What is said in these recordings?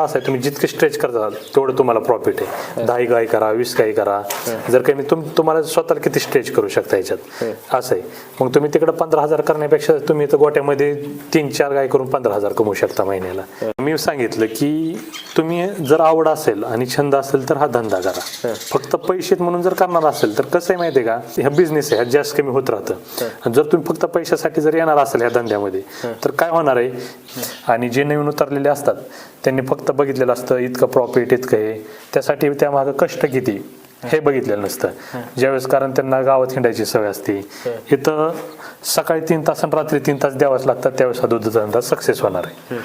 असं आहे तुम्ही जितके स्ट्रेच करताल तेवढं तुम्हाला प्रॉफिट आहे. दहा गाय करा वीस गाय करा. जर काही तुम तुम्हाला स्वतःला किती स्ट्रेच करू शकता याच्यात? असं आहे. मग तुम्ही तिकडे पंधरा हजार करण्यापेक्षा तुम्ही इथं गोट्यामध्ये तीन चार गाय करून पंधरा हजार कमवू शकता महिन्याला. मी सांगितलं की तुम्ही जर आवड असेल आणि छंद असेल तर हा धंदा करा. फक्त पैसे म्हणून जर करणार असेल तर कसं आहे माहिती आहे का? हा बिझनेस आहे जास्त कमी होत राहतं. जर तुम्ही फक्त पैशासाठी जर येणार असेल ह्या धंद्यामध्ये तर काय होणार आहे? आणि जे नवीन उतरलेले असतात त्यांनी फक्त बघितलेलं असतं इतकं प्रॉफिट इतकं आहे त्यासाठी त्यामागं कष्ट किती हे बघितलेलं नसतं. ज्यावेळेस कारण त्यांना गावात हिंडायची सवय असते. इथं सकाळी तीन तास आणि रात्री तीन तास द्यावाच लागतात त्यावेळेस हा दूध धंदा सक्सेस होणार आहे.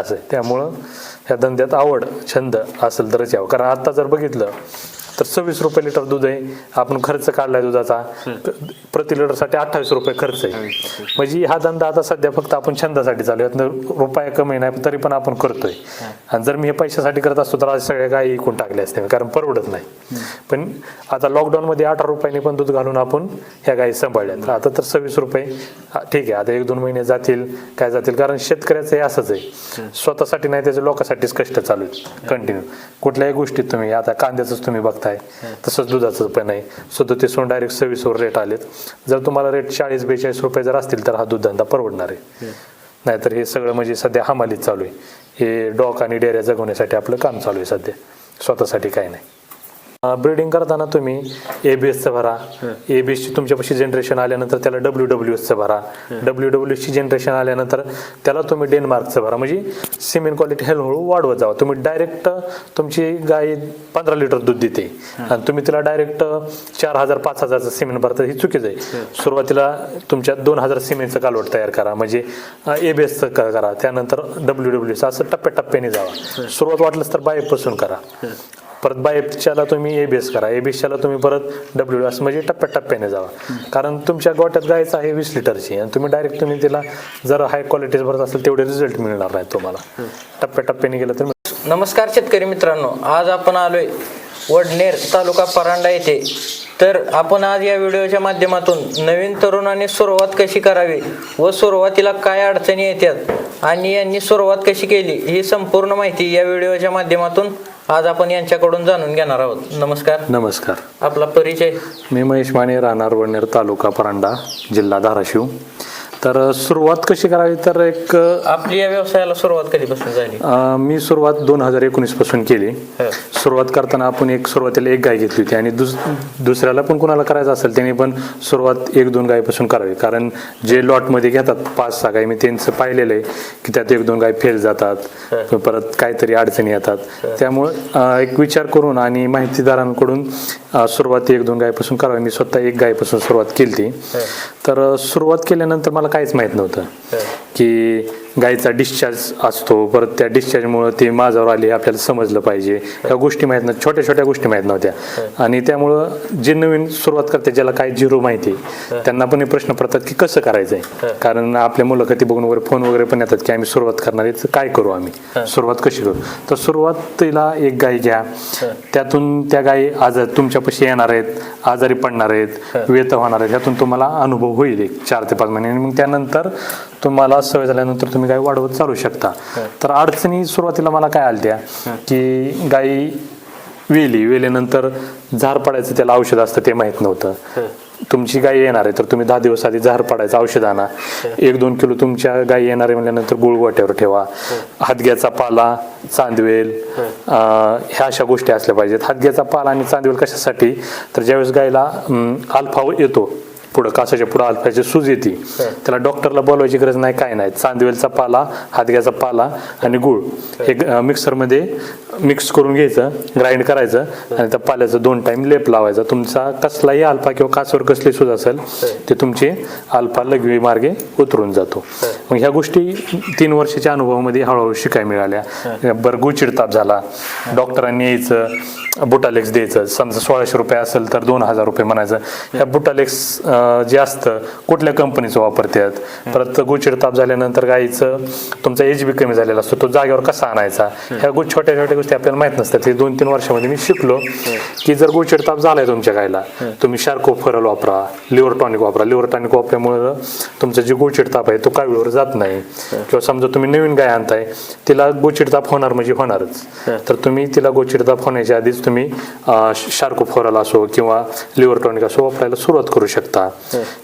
असं त्यामुळं ह्या धंद्यात आवड छंद असेल तरच यावं. कारण आता जर बघितलं तर सव्वीस रुपये लिटर दूध आहे. आपण खर्च काढलाय दुधाचा. प्रति लिटरसाठी अठ्ठावीस रुपये खर्च आहे. म्हणजे हा धंदा आता सध्या फक्त आपण छंदासाठी चालू आहे. रुपया कमी नाही तरी पण आपण करतोय. आणि जर मी हे पैशासाठी करत असतो तर आज सगळ्या गायी ऐकून टाकल्या असते कारण परवडत नाही. पण आता लॉकडाऊन मध्ये अठरा रुपयांनी पण दूध घालून आपण ह्या गायी सांभाळल्या तर आता तर सव्वीस रुपये. ठीक आहे. आता एक दोन महिने जातील काय जातील? कारण शेतकऱ्याचं हे असंच आहे. स्वतःसाठी नाही त्याच्या लोकांसाठीच कष्ट चालू आहेत. कंटिन्यू कुठल्याही गोष्टीत तुम्ही आता कांद्याचंच तुम्ही बघता बघताय तसंच दुधाचं पण आहे. सदोतीसहून डायरेक्ट सव्वीसवर रेट आलेत. जर तुम्हाला रेट चाळीस बेचाळीस रुपये जर असतील तर हा दूध धंदा परवडणार आहे. नाहीतर हे सगळं म्हणजे सध्या हमालीत चालू आहे. हे डॉक आणि डेऱ्या जगवण्यासाठी आपलं काम चालू आहे सध्या. स्वतःसाठी काही नाही. ब्रीडिंग करताना तुम्ही ए बी एसचं भरा. ए बी एसची तुमच्यापाशी जनरेशन आल्यानंतर त्याला डब्ल्यू डब्ल्यू एसचं भरा. डब्ल्यू डब्ल्यू एसची जनरेशन आल्यानंतर त्याला तुम्ही डेन्मार्कचं भरा. म्हणजे सिमेंट क्वालिटी हळूहळू वाढवत जावा. तुम्ही डायरेक्ट तुमची गाय पंधरा लिटर दूध देते. आणि तुम्ही तिला डायरेक्ट चार हजार पाच हजारचं सिमेंट भरता ही चुकीचं आहे. सुरुवातीला तुमच्या दोन हजार सिमेंटचं कालवट तयार करा. म्हणजे ए बी एसचं करा. त्यानंतर डब्ल्यू डब्ल्यू एस असं टप्प्याटप्प्याने जावा. सुरुवात वाटलंच तर बायपासून करा. परत बायपच्याला तुम्ही एबीएस करा. एबीएसच्याला तुम्ही परत डब्ल्यू एस म्हणजे टप्प्याटप्प्याने जावा. कारण तुमच्या गोट्यात गायचं आहे वीस लिटरची आणि तुम्ही डायरेक्ट तुम्ही तिला जर हाय क्वालिटीज भरत असेल तेवढे रिझल्ट मिळणार नाही तुम्हाला. टप्प्याटप्प्याने गेलं तर नमस्कार शेतकरी मित्रांनो. आज आपण आलोय वडनेर तालुका परांडा येथे. तर आपण आज या व्हिडिओच्या माध्यमातून नवीन तरुणाने सुरुवात कशी करावी व सुरुवातीला काय अडचणी येतात आणि यांनी सुरुवात कशी केली ही संपूर्ण माहिती या व्हिडिओच्या माध्यमातून आज आपण यांच्याकडून जाणून घेणार आहोत. नमस्कार. नमस्कार. आपला परिचय. मी महेश माने राहणार वडनेर तालुका परांडा जिल्हा धाराशिव. तर सुरुवात कशी करावी? तर एक आपली या व्यवसायाला सुरुवात कधीपासून झाली? अं, मी सुरुवात दोन हजार एकोणीसपासून केली. हं. सुरुवात करताना आपण एक सुरुवातीला एक गाय घेतली होती आणि दुस दुसऱ्याला पण कुणाला करायचं असेल त्यांनी पण सुरुवात एक दोन गायपासून करावी. कारण जे लॉटमध्ये घेतात पाच सहा गाय मी त्यांचं पाहिलेलं आहे की त्यात एक दोन गाय फेल जातात परत काहीतरी अडचणी येतात. त्यामुळं अं, एक विचार करून आणि माहितीदारांकडून अं, सुरुवात एक दोन गायपासून करावी. मी स्वतः एक गायपासून सुरुवात केली तर अं, सुरुवात केल्यानंतर मला काहीच माहीत नव्हतं. की गायीचा डिस्चार्ज असतो. परत त्या डिस्चार्जमुळं ते माझ्यावर आले आपल्याला समजलं पाहिजे. ह्या गोष्टी माहीत नाही छोट्या छोट्या गोष्टी माहीत नव्हत्या. आणि त्यामुळं जे नवीन सुरुवात करते ज्याला काही झिरो माहिती त्यांना पण हे प्रश्न पडतात की कसं करायचं आहे कारण आपल्या मुलाखती बघून वगैरे फोन वगैरे पण येतात की आम्ही सुरुवात करणार आहे तर काय करू आम्ही? सुरुवात कशी करू? तर सुरुवातीला एक गाय घ्या. त्यातून त्या गायी आजार तुमच्यापाशी येणार आहेत आजारी पडणार आहेत व्यथ होणार आहेत ह्यातून तुम्हाला अनुभव होईल एक चार ते पाच महिने मग त्यानंतर तुम्हाला सवय झाल्यानंतर तुम्ही गाय वाढवत चालू शकता. तर अडचणी सुरुवातीला मला काय आल्या की गाई वेली वेल्यानंतर झार पडायचं त्याला औषध असतं ते माहीत नव्हतं. तुमची गाय येणार आहे तर तुम्ही दहा दिवस आधी झार पडायचं औषध आणा. एक दोन किलो तुमच्या गाय येणार आहे म्हणल्यानंतर गुळ गोट्यावर ठेवा. हातग्याचा पाला चांदवेल ह्या अशा गोष्टी असल्या पाहिजेत. हातग्याचा पाला आणि चांदवेल कशासाठी? तर ज्यावेळेस गायला अल्फा येतो पुढं कासाच्या पुढं अल्फाची सूज येते. त्याला डॉक्टरला बोलवायची गरज नाही काय नाही. चांदवेलचा पाला हातग्याचा पाला आणि गुळ. हे. मिक्सरमध्ये मिक्स करून घ्यायचं ग्राइंड करायचं आणि त्या पाल्याचं दोन टाइम लेप लावायचा. तुमचा कसलाही अल्फा किंवा कासवर कसली सूज असेल ते तुमचे अल्फा लघवी मार्गे उतरून जातो. मग ह्या गोष्टी तीन वर्षाच्या अनुभवामध्ये हळूहळू शिकाय मिळाल्या. बरं गुचिडताप झाला. डॉक्टरांनी यायचं बुटालेक्स द्यायचं. समजा सोळाशे रुपये असेल तर दोन हजार रुपये म्हणायचं. ह्या बुटालेक्स जे असतं कुठल्या कंपनीचं वापरतात परत ताप झाल्यानंतर गाईचं तुमचा एच बी कमी झालेला असतो तो जागेवर कसा आणायचा? ह्या गो छोट्या छोट्या गोष्टी आपल्याला माहीत नसतात. ते दोन तीन वर्षामध्ये मी शिकलो की जर ताप झालाय तुमच्या गायला तुम्ही शार्को फरल वापरा लिव्हर टॉनिक वापरा. लिव्हर टॉनिक वापरल्यामुळे तुमचं जे ताप आहे तो कावीवर जात नाही. किंवा समजा तुम्ही नवीन गाय आणताय तिला ताप होणार म्हणजे होणारच. तर तुम्ही तिला ताप होण्याच्या आधीच तुम्ही शार्को फरल असो किंवा लिव्हर टॉनिक असो वापरायला सुरुवात करू शकता.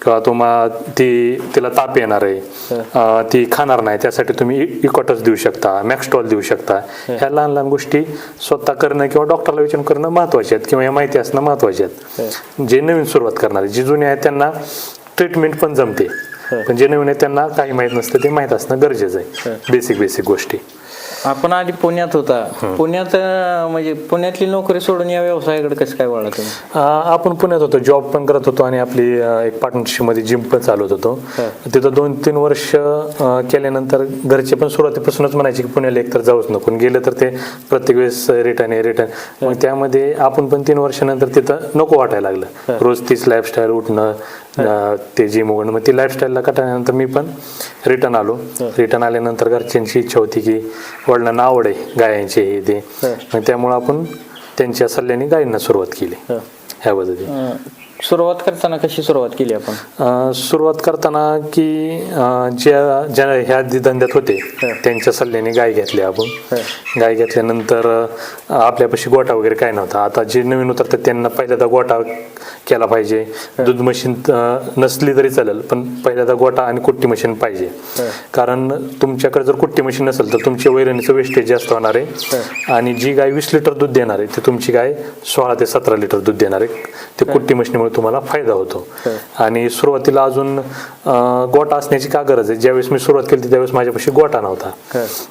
किंवा तुम्हाला ती तिला ताप येणार आहे ती खाणार नाही त्यासाठी तुम्ही इकॉटस देऊ शकता मॅक्स्टॉल देऊ शकता. ह्या लहान लहान गोष्टी स्वतः करणं किंवा डॉक्टरला विचारून करणं महत्त्वाचे आहेत किंवा या माहिती असणं महत्त्वाचे आहेत. जे नवीन सुरुवात करणारे जे जुने आहेत त्यांना ट्रीटमेंट पण जमते. पण जे नवीन आहेत त्यांना काही माहीत नसतं ते माहीत असणं गरजेचं आहे. बेसिक बेसिक गोष्टी. आपण आधी पुण्यात होता. पुण्यात म्हणजे पुण्यातली नोकरी सोडून या व्यवसायाकडे कसं काय वळला तुम्ही अं, आपण पुण्यात होतो. जॉब पण करत होतो आणि आपली एक पार्टनरशिपमध्ये जिम पण चालवत होतो. तिथं दोन तीन वर्ष केल्यानंतर घरचे पण सुरुवातीपासूनच म्हणायचे की पुण्याला एकतर जाऊच नको. गेलं तर ते प्रत्येक वेळेस रिटर्न आहे रिटर्न मग त्यामध्ये आपण पण तीन वर्षानंतर तिथं नको वाटायला लागलं. रोज तीच लाईफस्टाईल उठणं ते जिम उघडणं. मग ती लाईफस्टाईलला कटाळल्यानंतर मी पण रिटर्न आलो. रिटर्न आल्यानंतर घरच्यांची इच्छा होती की वडिलांना आवड आहे गायांची हे ते. मग त्यामुळं आपण त्यांच्या सल्ल्याने गायींना सुरुवात केली. ह्या पद्धतीने. अं, सुरुवात करताना कशी सुरुवात केली आपण? सुरुवात करताना की ज्या ज्या ह्या धंद्यात होते त्यांच्या सल्ल्याने गाय घेतली आपण. गाय घेतल्यानंतर आपल्यापाशी गोटा वगैरे काय नव्हता. आता जे नवीन उतरतात त्यांना पहिल्यांदा गोटा केला पाहिजे. दूध मशीन नसली तरी चालेल पण पहिल्यांदा गोटा आणि कुट्टी मशीन पाहिजे. कारण तुमच्याकडे जर कुट्टी मशीन नसेल तर तुमच्या वैरणीचं वेस्टेज जास्त होणार आहे. आणि जी गाय वीस लिटर दूध देणार आहे ती तुमची गाय सोळा ते सतरा लिटर दूध देणार आहे. ते कुट्टी मशीनमुळे तुम्हाला फायदा होतो. आणि सुरुवातीला अजून गोटा असण्याची का गरज आहे? ज्यावेळेस मी सुरुवात केली त्यावेळेस माझ्यापाशी गोटा नव्हता.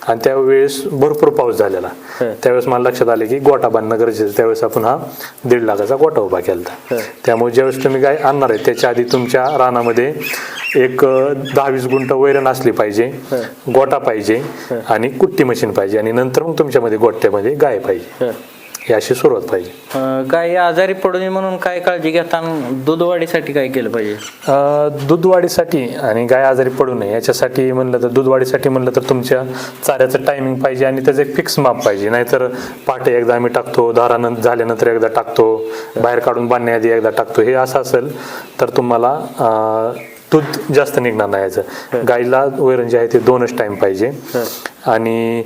आणि त्यावेळेस भरपूर पाऊस झालेला. त्यावेळेस मला लक्षात आले की गोटा बांधणं गरजेचं. त्यावेळेस आपण हा दीड लाखाचा गोटा उभा केला त्यामुळे ज्यावेळेस तुम्ही गाय आणणार आहे त्याच्या आधी तुमच्या रानामध्ये एक अं, दहा वीस गुंठ वैरण असली पाहिजे गोटा पाहिजे आणि कुट्टी मशीन पाहिजे आणि नंतर मग तुमच्यामध्ये गोट्यामध्ये गाय पाहिजे. ही अशी सुरुवात पाहिजे. अं, गाय आजारी पडू नये म्हणून काय काळजी घेता दूध वाढीसाठी काय केलं पाहिजे? अं, दूध वाढीसाठी आणि गाय आजारी पडू नये याच्यासाठी म्हणलं तर दूध वाढीसाठी म्हणलं तर तुमच्या चाऱ्याचं टायमिंग पाहिजे आणि त्याचं एक फिक्स माप पाहिजे. नाहीतर पाटे एकदा आम्ही टाकतो धारानं झाल्यानंतर एकदा टाकतो बाहेर काढून बांधण्याआधी एकदा टाकतो. हे असं असेल तर तुम्हाला अं, दूध जास्त निघणार नाही याचं. गाईला वैरण जे आहे ते दोनच टाइम पाहिजे. आणि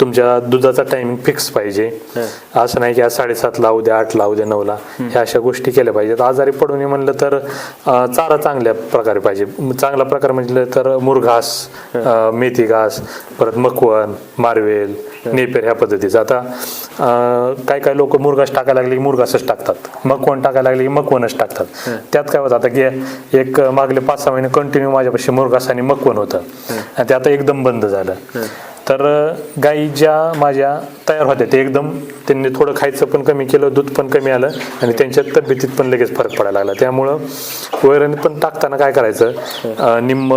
तुमच्या दुधाचा टायमिंग फिक्स पाहिजे. असं नाही की आज साडेसातला उद्या आठला उद्या नऊला. ह्या अशा गोष्टी केल्या पाहिजेत. आजारी पडू नये म्हणलं तर चारा चांगल्या प्रकारे पाहिजे. चांगला प्रकार म्हटलं तर मुरघास मेथी घास परत मकवन मारवेल नेपेर ह्या पद्धतीचं. आता काय काय लोक मुरघास टाकायला लागले की मुरघासच टाकतात. मकवन टाकायला लागले की मकवनच टाकतात. त्यात काय होतं आता की एक मागले पाच सहा महिने कंटिन्यू माझ्यापाशी मुरघास आणि मकवन होतं. आणि ते आता एकदम बंद झालं. तर गायी ज्या माझ्या तयार होत्या ते एकदम त्यांनी थोडं खायचं पण कमी केलं दूध पण कमी आलं आणि त्यांच्या तब्येतीत पण लगेच फरक पडायला लागला. त्यामुळं वैरण पण टाकताना काय करायचं निम्म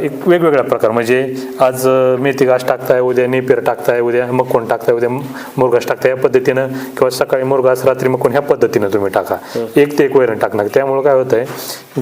एक वेगवेगळ्या प्रकार. म्हणजे आज मेथी घास टाकताय उद्या नेपेर टाकताय उद्या मकोन टाकताय उद्या मुरघास टाकताय या पद्धतीनं किंवा सकाळी मुरघास रात्री मकोन ह्या पद्धतीनं तुम्ही टाका. एक ते एक वैरण टाकणार. त्यामुळं काय होतंय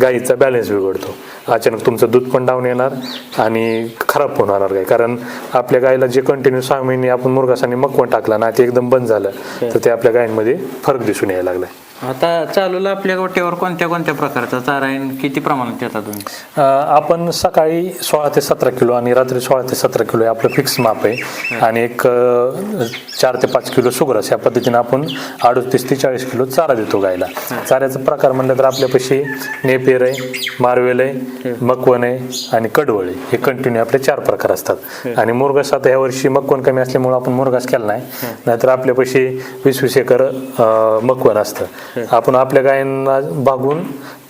गाईचा बॅलन्स बिघडतो. अचानक तुमचं दूध पण डाऊन येणार आणि खराब पण होणार गाय कारण आपल्या गायला जे कंटिन्यू सहा महिने आपण मुरघास आणि मकवण टाकला ना ते एकदम बंद झालं. तर ते आपल्या गायींमध्ये फरक दिसून यायला लागलाय. आता चालूला आपल्या गोट्यावर कोणत्या कोणत्या प्रकारचा चारा आहे? आणि किती प्रमाणात देता तुम्ही? अं, आपण सकाळी सोळा ते सतरा किलो आणि रात्री सोळा ते सतरा किलो हे आपलं फिक्स माप आहे. आणि एक अं, चार ते पाच किलो सुगरस या पद्धतीने आपण अडतीस ते चाळीस किलो चारा देतो गायला. चाऱ्याचा प्रकार म्हणलं तर आपल्यापाशी नेपेर आहे मारवेल आहे मकवन आहे आणि कडवळ आहे. हे कंटिन्यू आपले चार प्रकार असतात. आणि मुरघास आता ह्या वर्षी मकवन कमी असल्यामुळे आपण मुरघास केला नाही. नाहीतर आपल्यापाशी वीस वीस एकर अं, मकवन असतं. आपण आपल्या गायांना भागून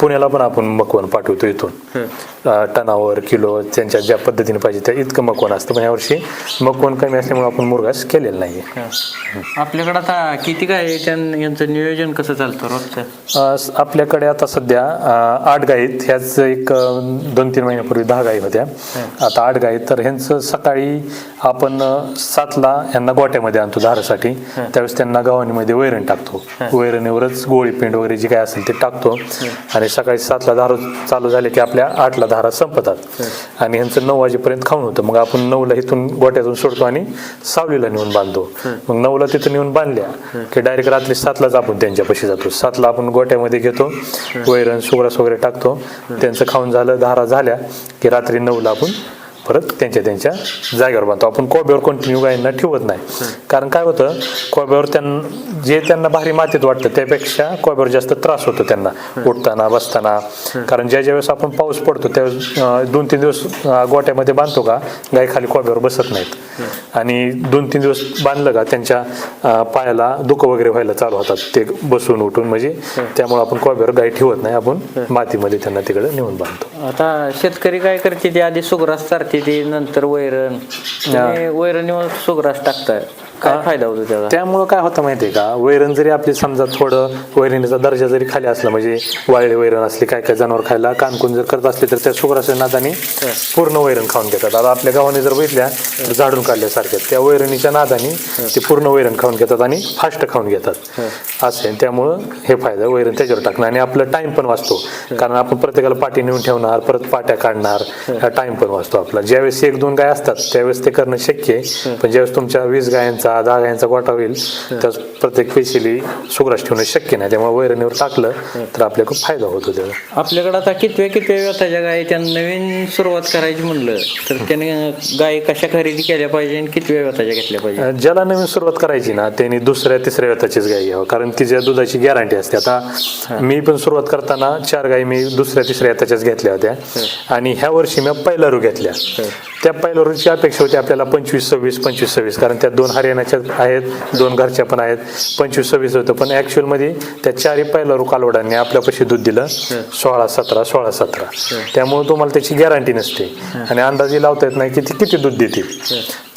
पुण्याला पण आपण मकवन पाठवतो इथून. टनावर किलो त्यांच्या ज्या पद्धतीने पाहिजे त्या इतकं मकवन असतं. पण यावर्षी मकवन कमी असल्यामुळे आपण मुरघास केलेला नाही आपल्याकडे आता किती काय यांचं नियोजन कसं चालतं रोजचं? आपल्याकडे आता सध्या आठ गायी आहेत. ह्याच एक दोन तीन महिन्यापूर्वी दहा गायी होत्या. आता आठ आहेत. तर ह्यांचं सकाळी आपण सातला यांना गोट्यामध्ये आणतो धारासाठी. त्यावेळेस त्यांना गव्हाणीमध्ये वैरण टाकतो. वैरणीवरच गोळी पेंड वगैरे जे काय असेल ते टाकतो. आणि सकाळी सातला धारा चालू झाले की आपल्या आठला धारा संपतात. आणि ह्यांचं नऊ वाजेपर्यंत खाऊन होतं. मग आपण नऊला इथून गोट्यातून सोडतो आणि सावलीला नेऊन बांधतो. मग नऊला तिथून नेऊन बांधल्या की डायरेक्ट रात्री सातलाच आपण त्यांच्यापाशी जातो. सातला आपण गोट्यामध्ये घेतो वैरण सुग्रास वगैरे टाकतो. त्यांचं खाऊन झालं धारा झाल्या की रात्री नऊला आपण परत त्यांच्या त्यांच्या जागेवर बांधतो. आपण कोब्यावर कंटिन्यू गायींना ठेवत नाही. कारण काय होतं? कोब्यावर त्यांना जे त्यांना भारी मातीत वाटतं त्यापेक्षा कोब्यावर जास्त त्रास होतो त्यांना. उठताना बसताना. कारण ज्या ज्या वेळेस आपण पाऊस पडतो त्यावेळेस दोन तीन दिवस गोट्यामध्ये बांधतो का गाय खाली कोब्यावर बसत नाहीत. आणि दोन तीन दिवस बांधलं का त्यांच्या पायाला दुखं वगैरे व्हायला चालू होतात. ते बसून उठून म्हणजे त्यामुळे आपण कोब्यावर गाय ठेवत नाही. आपण मातीमध्ये त्यांना तिकडे नेऊन बांधतो. आता शेतकरी काय करते? ते आधी सुग्रास चारते ते नंतर वैरण. वैरणीवर सुग्रास टाकताय. काय फायदा होतो त्याचा? त्यामुळं काय होतं माहितीये का? वैरण जरी आपली समजा थोडं वैरणीचा दर्जा जरी खाली असला म्हणजे वाळले वैरण असली काय काय जनावर खायला कानकून जर करत असले तर त्या शुक्राच्या नादाने पूर्ण वैरण खाऊन घेतात. आता आपल्या गावाने जर बघितल्या तर झाडून काढल्यासारख्या त्या वैरणीच्या नादाने ते पूर्ण वैरण खाऊन घेतात आणि फास्ट खाऊन घेतात. असं त्यामुळं हे फायदा वैरण त्याच्यावर टाकणं आणि आपलं टाइम पण वाचतो. कारण आपण प्रत्येकाला पाठी नेऊन ठेवणार परत पाट्या काढणार हा. टाइम पण वाचतो आपला. ज्यावेळेस एक दोन गाय असतात त्यावेळेस ते करणं शक्य आहे. पण ज्यावेळेस तुमच्या वीस गायांचा दहा गायांचा गोठा होईल त्यावेळेस प्रत्येक पेशीली सुग्रास ठेवणं शक्य नाही. त्यामुळे वैरणीवर टाकलं तर आपल्याला खूप फायदा होतो त्याचा. आपल्याकडे आता कितव्या कितव्या व्यथाच्या गाय त्यांना नवीन सुरुवात करायची म्हणलं तर त्याने गाय कशा खरेदी केल्या पाहिजे आणि कितव्या व्यथाच्या घेतल्या पाहिजे? ज्याला नवीन सुरुवात करायची ना त्यांनी दुसऱ्या तिसऱ्या व्यताचीच गाय घ्यावं. कारण तिच्या दुधाची गॅरंटी असते. आता मी पण सुरुवात करताना चार गायी मी दुसऱ्या तिसऱ्या व्यताच्याच घेतल्या होत्या. आणि ह्या वर्षी मी पहिला रू घेतल्या. त्या पहिल्या रूची अपेक्षा होती आपल्याला पंचवीस सव्वीस पंचवीस सव्वीस. कारण त्या दोन हरियाणाच्या आहेत दोन घरच्या पण आहेत पंचवीस सव्वीस होतं पण ऍक्च्युअलमध्ये त्या चारही पहिला रू कालवडांनी आपल्यापाशी दूध दिलं सोळा सतरा सोळा सतरा. त्यामुळे तुम्हाला त्याची गॅरंटी नसते. आणि अंदाजे लावता येत नाही की ती किती दूध देतील.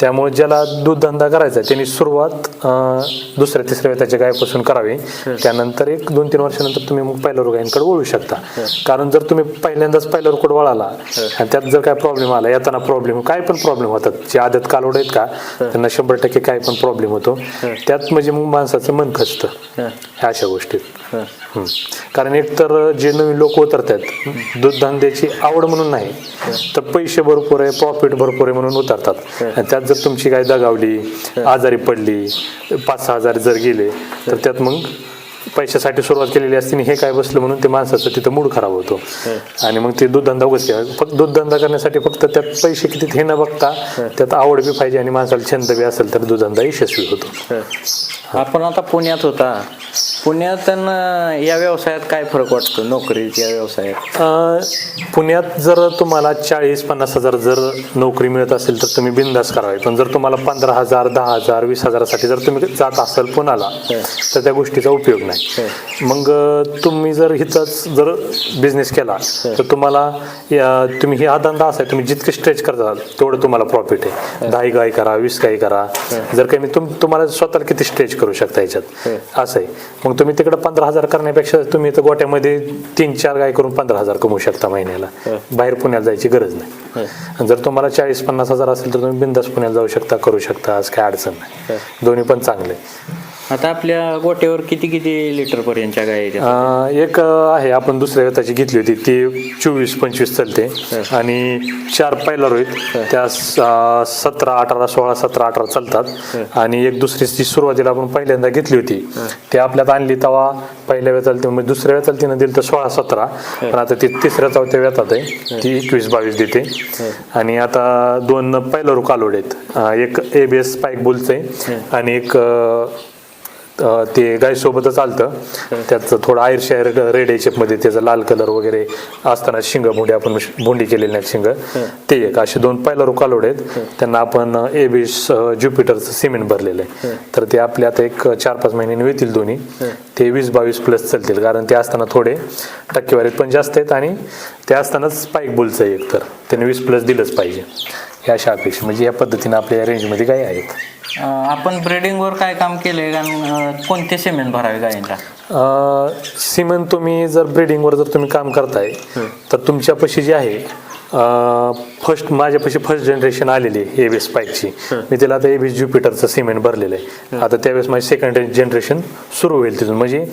त्यामुळे ज्याला दूध धंदा करायचा त्यांनी सुरुवात दुसऱ्या तिसऱ्या त्याच्या गायपासून करावी. त्यानंतर एक दोन तीन वर्षानंतर तुम्ही मग पहिल्या गायींकडे वळू शकता. कारण जर तुम्ही पहिल्यांदाच पहिल्या रोकडे वळाला आणि त्यात जर काय प्रॉब्लेम आला येताना प्रॉब्लेम काय पण प्रॉब्लेम होतात जे आदत कालवड आहेत का त्यांना शंभर टक्के काय पण प्रॉब्लेम होतो. त्यात म्हणजे मग माणसाचं मन खचतं. ह्या अशा गोष्टीत. कारण एक तर जे नवीन लोक उतरतात दूध धंद्याची आवड म्हणून नाही तर पैसे भरपूर आहे प्रॉफिट भरपूर आहे म्हणून उतरतात. आणि त्यात जर तुमची काय दगावली आजारी पडली पाच सहा हजार जर गेले तर त्यात मग पैशासाठी सुरुवात केलेली असते आणि हे काय बसलं म्हणून ते माणसाचं तिथं मूड खराब होतो. आणि मग ते दूध धंदा उगाच फक्त दूध धंदा करण्यासाठी फक्त त्यात पैसे किती हे न बघता त्यात आवड बी पाहिजे आणि माणसाला छंद बी असेल तर दूध धंदा यशस्वी होतो. आपण आता पुण्यात होता. पुण्यात या व्यवसायात काय फरक वाटतो? नोकरीच्या व्यवसायात? पुण्यात जर तुम्हाला चाळीस पन्नास हजार जर नोकरी मिळत असेल तर तुम्ही बिंदास करावी. पण जर तुम्हाला पंधरा हजार दहा हजार वीस हजारासाठी जर तुम्ही जात असाल पुण्याला तर त्या गोष्टीचा उपयोग नाही. मग तुम्ही जर हिचाच जर बिझनेस केला तर तुम्हाला तुम्ही हे हा धंदा असा आहे तुम्ही जितके स्ट्रेच करता तेवढं तुम्हाला प्रॉफिट आहे. दहा गाय करा वीस गाय करा. जर काही तुम्हाला स्वतःला किती स्ट्रेच करू शकता याच्यात? असं आहे. मग तुम्ही तिकडे पंधरा हजार करण्यापेक्षा तुम्ही इथं गोट्यामध्ये तीन चार गाय करून पंधरा हजार कमवू शकता महिन्याला. बाहेर पुण्याला जायची गरज नाही. जर तुम्हाला चाळीस पन्नास हजार असेल तर तुम्ही बिंदास पुण्याला जाऊ शकता करू शकता आज काय अडचण नाही. दोन्ही पण चांगले. आता आपल्या गोट्यावर किती किती लिटर पर्यंतच्या गाय आहेत अं, एक आहे. आपण दुसऱ्या व्यताची घेतली होती. ती चोवीस पंचवीस चालते. आणि चार पहिला रोहित त्या स- सतरा अठरा सोळा सतरा अठरा चालतात. आणि एक दुसरी जी सुरुवातीला आपण पहिल्यांदा घेतली होती ती आपल्यात आणली तेव्हा पहिल्या वेताला म्हणजे दुसऱ्या वेताला तिनं दिली तर सोळा सतरा. पण आता ती तिसऱ्या चौथ्या वेतात आहे. ती एकवीस बावीस देते. आणि आता दोन पहिलं रुक आलोड आहेत. अं, एक ए बी एस स्पाईक बुलचं आणि एक अं, ते गाय सोबतच चालतं. त्याचं थोडं आयर शेअर रेडमध्ये त्याचा लाल कलर वगैरे असताना शिंग भोंडी आपण भोंडी केलेली नाही शिंग. ते एक असे दोन पहिला रुकालोड आहेत. त्यांना आपण ए बी ज्युपिटरचं सिमेंट भरलेलं आहे. तर ते आपले आता एक चार पाच महिन्यांनी येतील दोन्ही. ते वीस बावीस प्लस चालतील. कारण ते असताना थोडे टक्केवारीत पण जास्त आहेत आणि ते असतानाच स्पाईक बुलचं एक तर. त्याने वीस प्लस दिलंच पाहिजे. ह्या अशा अपेक्षा म्हणजे या पद्धतीने आपल्या रेंजमध्ये गाय आहेत. अं, आपण ब्रिडिंगवर काय काम कारण अं, कोणते सिमेंट भरावे गायींना? अ, सिमेंट तुम्ही जर ब्रिडिंगवर जर तुम्ही काम करताय तर तुमच्यापाशी जे आहे फर्स्ट माझ्यापाशी फर्स्ट जनरेशन आलेली आहे एबीएस स्पाईकची मी तिला आता एबीएस ज्युपिटरचं सिमेंट भरलेलं आहे. आता त्यावेळेस माझी सेकंड जनरेशन सुरू होईल तिथून. म्हणजे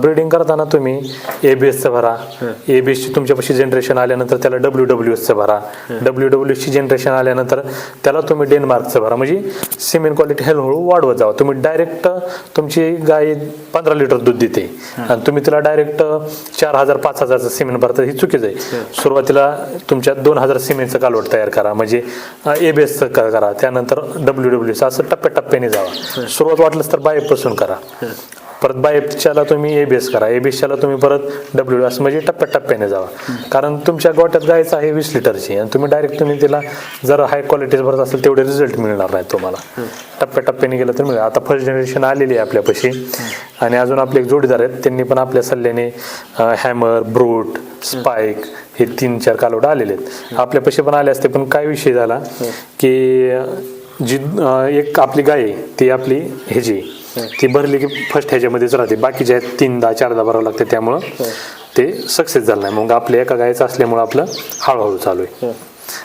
ब्रिडिंग करताना तुम्ही एबीएसचं भरा. एबीएसची तुमच्यापाशी जनरेशन आल्यानंतर त्याला डब्ल्यू डब्ल्यू एसचं भरा. डब्ल्यू डब्ल्यू ची जनरेशन आल्यानंतर त्याला तुम्ही डेन्मार्कचं भरा. म्हणजे सिमेंट क्वालिटी हळूहळू वाढवत जावा. तुम्ही डायरेक्ट तुमची गाय पंधरा लिटर दूध देते. आणि तुम्ही तिला डायरेक्ट चार हजार पाच हजारचं सिमेंट भरता ही चुकीचं आहे. सुरुवातीला तुमच्या दोन हजार सिमेंटचं कालवड तयार करा. म्हणजे एबीएसचं करा. त्यानंतर डब्ल्यू डब्ल्यू असं टप्प्याटप्प्याने जावा. सुरुवात वाटलंच तर बायपासून करा. परत बायपच्याला तुम्ही एबीएस करा. एबीएसच्याला तुम्ही परत डब्ल्यू असं म्हणजे टप्प्याटप्प्याने जावा. कारण तुमच्या गोट्यात गायचं आहे वीस लिटरची आणि तुम्ही डायरेक्ट तुम्ही तिला जर हाय क्वालिटीज भरत असेल तेवढे रिझल्ट मिळणार नाही तुम्हाला. टप्प्याटप्प्याने गेलं तर मिळेल. आता फर्स्ट जनरेशन आलेली आहे आपल्यापाशी. आणि अजून आपले एक जोडीदार आहेत. त्यांनी पण आपल्या सल्ल्याने हॅमर ब्रूट स्पाईक हे तीन चार कालवड आलेले आहेत. आपल्यापाशी पण आले असते पण काय विषय झाला की जी एक आपली गाय आहे ती आपली ह्याची ती भरली की फर्स्ट ह्याच्यामध्येच राहते. बाकीच्या आहेत तीनदा चारदा भरावं लागते त्यामुळं ते सक्सेस झालं नाही. मग आपल्या एका गायचं असल्यामुळं आपलं हळूहळू चालू आहे.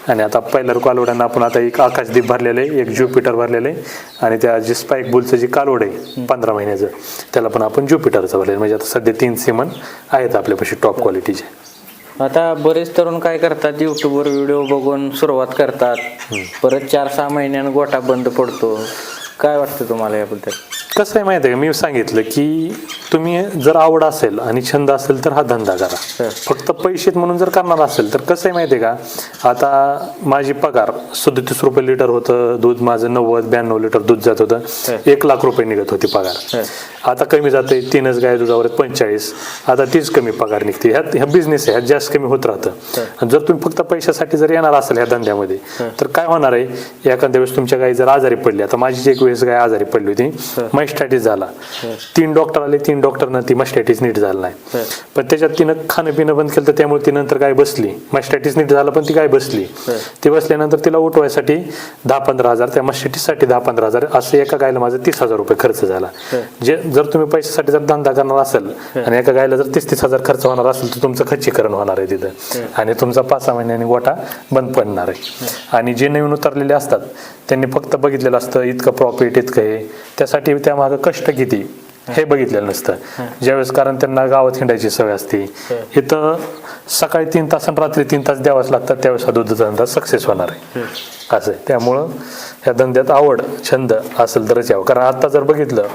आणि आता पहिल्या कालवड्यांना आपण आता एक आकाशदीप भरलेलं आहे एक ज्युपिटर भरलेलं आहे. आणि त्या जे स्पाईक बुलचं जे कालवड आहे पंधरा महिन्याचं त्याला पण आपण ज्युपिटरचं भरलेलं आहे. म्हणजे आता सध्या तीन सिमन आहेत आपल्यापाशी टॉप क्वालिटीचे आता बरेच तरुण काय करतात युट्यूबवर व्हिडिओ बघून सुरुवात करतात. परत चार सहा महिन्यानं गोठा बंद पडतो. काय वाटतं तुम्हाला याबद्दल? कसं आहे माहिती आहे का? मी सांगितलं की तुम्ही जर आवड असेल आणि छंद असेल तर हा धंदा करा. फक्त पैसे म्हणून जर करणार असेल तर कसं आहे माहिती आहे का? आता माझी पगार सदतीस रुपये लिटर होतं दूध माझं नव्वद ब्याण्णव लिटर दूध जात होतं. एक लाख रुपये निघत होती पगार. आता कमी जाते तीनच गाय दुधावर पंचेचाळीस. आता तीच कमी पगार निघते. ह्यात ह्या बिझनेस आहे ह्यात जास्त कमी होत राहतं. जर तुम्ही फक्त पैशासाठी जर येणार असाल ह्या धंद्यामध्ये तर काय होणार आहे? एखाद्या वेळेस तुमच्या गाई जर आजारी पडली आता माझी एक वेळेस गाय आजारी पडली होती मास्टायटिस झाला. तीन डॉक्टर आले तीन डॉक्टरनं ती मास्टायटिस नीट झालं नाही. पण त्याच्यात तिनं खाणं पिणं बंद केलं तर त्यामुळे ती नंतर गाय बसली? मास्टायटिस नीट झालं पण ती गाय बसली? ती बसल्यानंतर तिला उठवायसाठी दहा पंधरा हजार त्या मास्टायटिससाठी दहा पंधरा हजार असं एका गायला माझा तीस हजार रुपये खर्च झाला. जे जर तुम्ही पैशासाठी जर धंदा करणार असेल आणि एका गायला जर तीस तीस हजार खर्च होणार असेल तर तुमचं खच्चीकरण होणार आहे तिथं. आणि तुमचा पाच सहा महिन्यांनी गोठा बंद पडणार आहे. आणि जे नवीन उतरलेले असतात त्यांनी फक्त बघितलेलं असतं इतकं प्रॉफिट इतकं हे. त्यासाठी त्यामागं कष्ट किती? हे बघितलेलं नसतं. ज्यावेळेस कारण त्यांना गावात हिंडायची सवय असते. इथं सकाळी तीन तास आणि रात्री तीन तास द्यावाच लागतात. त्यावेळेस हा दुधाचा धंदा सक्सेस होणार आहे. असं आहे. त्यामुळं ह्या धंद्यात आवड छंद असेल तरच यावं. कारण आता जर बघितलं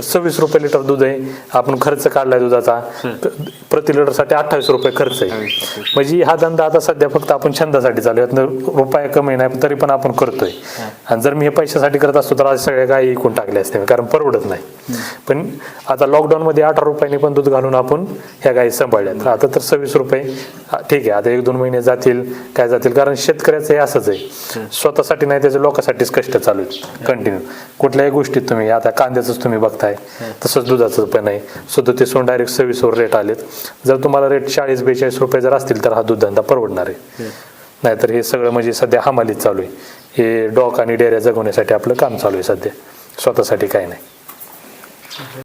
तर सव्वीस रुपये लिटर दूध आहे. आपण खर्च काढलाय दुधाचा. प्रति लिटरसाठी अठ्ठावीस रुपये खर्च आहे. म्हणजे हा धंदा आता सध्या फक्त आपण छंदासाठी चालू आहे. रुपये कमी नाही तरी पण आपण करतोय. आणि जर मी हे पैशासाठी करत असतो तर आज सगळ्या गायी विकून टाकल्या असते कारण परवडत नाही. पण आता लॉकडाऊन मध्ये अठरा रुपयांनी पण दूध घालून आपण ह्या गायी सांभाळल्यात. आता तर सव्वीस रुपये ठीक आहे आता एक दोन महिने जातील काय जातील कारण शेतकऱ्याचं हे असंच आहे. स्वतःसाठी नाही त्याच्या लोकांसाठीच कष्ट चालू आहेत कंटिन्यू कुठल्याही गोष्टीत तुम्ही आता कांद्याचंच तुम्ही बघताय. तसंच दुधाचं पण आहे. सदोतीसहून डायरेक्ट सव्वीसवर रेट आलेत. जर तुम्हाला रेट चाळीस बेचाळीस रुपये जर असतील तर हा दूध धंदा परवडणार आहे. नाहीतर हे सगळं म्हणजे सध्या हमालीत चालू आहे. हे डॉक आणि डेऱ्या जगवण्यासाठी आपलं काम चालू आहे सध्या. स्वतःसाठी काही नाही.